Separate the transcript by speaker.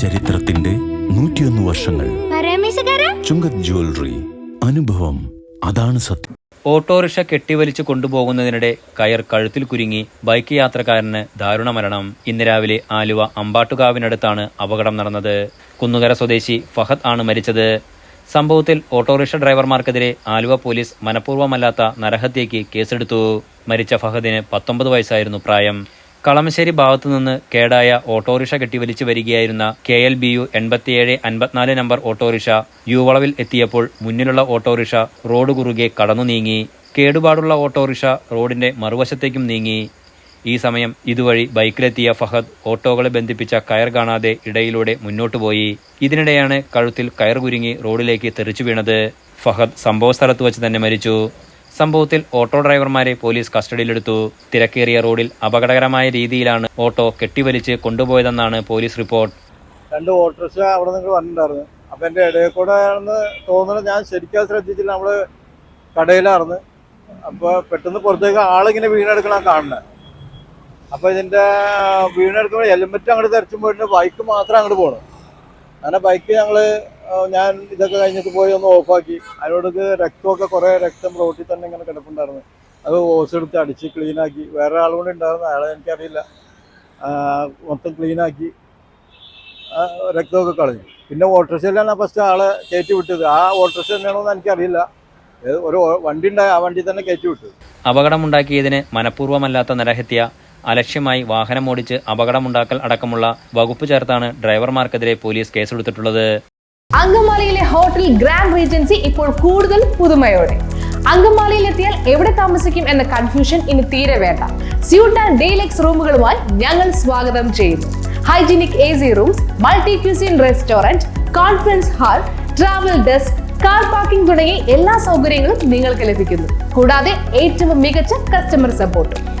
Speaker 1: ചരിത്രത്തിന്റെ നൂറ്റിയൊന്ന് വർഷങ്ങൾ. ചുങ്കത് ജ്വല്ലറി അനുഭവം അതാണ് സത്യം.
Speaker 2: ഓട്ടോറിക്ഷ കെട്ടിവലിച്ച് കൊണ്ടുപോകുന്നതിനിടെ കയർ കഴുത്തിൽ കുരുങ്ങി ബൈക്ക് യാത്രക്കാരന് ദാരുണ മരണം. ഇന്ന് രാവിലെ ആലുവ അമ്പാട്ടുകാവിനടുത്താണ് അപകടം നടന്നത്. കുന്നുകര സ്വദേശി ഫഹദ് ആണ് മരിച്ചത്. സംഭവത്തിൽ ഓട്ടോറിക്ഷ ഡ്രൈവർമാർക്കെതിരെ ആലുവ പോലീസ് മനഃപൂർവമല്ലാത്ത നരഹത്യയ്ക്ക് കേസെടുത്തു. മരിച്ച ഫഹദിന് പത്തൊമ്പത് വയസ്സായിരുന്നു പ്രായം. കളമശ്ശേരി ഭാഗത്തു നിന്ന് കേടായ ഓട്ടോറിക്ഷ കെട്ടിവലിച്ചു വരികയായിരുന്ന കെ എൽ ബി യു എൺപത്തിയേഴ് അൻപത്തിനാല് നമ്പർ ഓട്ടോറിക്ഷ യുവളവിൽ എത്തിയപ്പോൾ മുന്നിലുള്ള ഓട്ടോറിക്ഷ റോഡ് കുറുകെ കടന്നു നീങ്ങി. കേടുപാടുള്ള ഓട്ടോറിക്ഷ റോഡിന്റെ മറുവശത്തേക്കും നീങ്ങി. ഈ സമയം ഇതുവഴി ബൈക്കിലെത്തിയ ഫഹദ് ഓട്ടോകളെ ബന്ധിപ്പിച്ച കയർ കാണാതെ ഇടയിലൂടെ മുന്നോട്ടു പോയി. ഇതിനിടെയാണ് കഴുത്തിൽ കയർ കുരുങ്ങി റോഡിലേക്ക് തെറിച്ചു വീണത്. ഫഹദ് സംഭവസ്ഥലത്ത് വച്ച് തന്നെ മരിച്ചു. സംഭവത്തിൽ ഓട്ടോ ഡ്രൈവർമാരെ പോലീസ് കസ്റ്റഡിയിലെടുത്തു. തിരക്കേറിയ റോഡിൽ അപകടകരമായ രീതിയിലാണ് ഓട്ടോ കെട്ടിവലിച്ച് കൊണ്ടുപോയതെന്നാണ് പോലീസ് റിപ്പോർട്ട്.
Speaker 3: രണ്ട് ഓട്ടോറിക്ഷ അവിടെ നിങ്ങൾ വന്നിട്ടുണ്ടായിരുന്നു. അപ്പം എന്റെ ഇടയിൽ കൂടെ ആണെന്ന് തോന്നുന്നത് ഞാൻ ശരിക്കും ശ്രദ്ധിച്ചില്ല. നമ്മൾ കടയിലായിരുന്നു. അപ്പോൾ പെട്ടെന്ന് പുറത്തേക്ക് ആളിങ്ങനെ വീണെടുക്കണം കാണുന്നത് അപ്പോൾ ഇതിന്റെ വീണെടുക്കുമ്പോൾ ഹെൽമെറ്റ് അങ്ങോട്ട് തെരച്ചും പോയിട്ടുണ്ട്. ബൈക്ക് മാത്രം അങ്ങോട്ട് പോകണം അങ്ങനെ ബൈക്ക് ഞങ്ങൾ ഞാൻ ഇതൊക്കെ കഴിഞ്ഞിട്ട് പോയി ഒന്ന് ഓഫാക്കി. അതിനോടൊക്കെ രക്തമൊക്കെ കുറേ രക്തം റോട്ടിൽ തന്നെ ഇങ്ങനെ കിടപ്പുണ്ടായിരുന്നു. അത് ഓസ് എടുത്ത് അടിച്ച് ക്ലീനാക്കി വേറെ ആളുകൂടെ കൂടെ ഉണ്ടായിരുന്നു. അയാളെ എനിക്കറിയില്ല. മൊത്തം ക്ലീനാക്കി രക്തമൊക്കെ കളഞ്ഞു. പിന്നെ ഓട്ടോറിക്ഷയിലാണ് ഫസ്റ്റ് ആളെ കയറ്റി വിട്ടത്. ആ ഓട്ടോറിക്ഷ തന്നെയാണോ എന്ന് എനിക്കറിയില്ല. ഒരു വണ്ടി ഉണ്ടായ. ആ വണ്ടി തന്നെ കയറ്റി വിട്ടു
Speaker 2: അപകടമുണ്ടാക്കിയതിന് മനഃപൂർവമല്ലാത്ത നരഹത്യ അലക്ഷ്യമായി വാഹനം ഓടിച്ച് അപകടമുണ്ടാക്കൽ അടക്കമുള്ള വകുപ്പ് ചേർത്താണ് ഡ്രൈവർമാർക്കെതിരെ പോലീസ് കേസെടുത്തിട്ടുള്ളത്.
Speaker 4: അങ്കമാലിയിലെ ഹോട്ടൽ ഗ്രാൻഡ് റീജൻസി ഇപ്പോൾ കൂടുതൽ പുതുമയോടെ. അങ്കമാലിയിൽ എത്തിയാൽ എവിടെ താമസിക്കും എന്ന കൺഫ്യൂഷൻ ഇനി തീരെ വേണ്ട. സ്യൂട്ട് ആൻഡ് ഡീലക്സ് റൂമുകളുമായി ഞങ്ങൾ സ്വാഗതം ചെയ്യുന്നു. Hygienic A C rooms multi cuisine restaurant conference hall travel desk car parking തുടങ്ങിയ എല്ലാ സൗകര്യങ്ങളും നിങ്ങൾക്ക് ലഭിക്കുന്നു. കൂടാതെ ഏറ്റവും മികച്ച കസ്റ്റമർ സപ്പോർട്ടും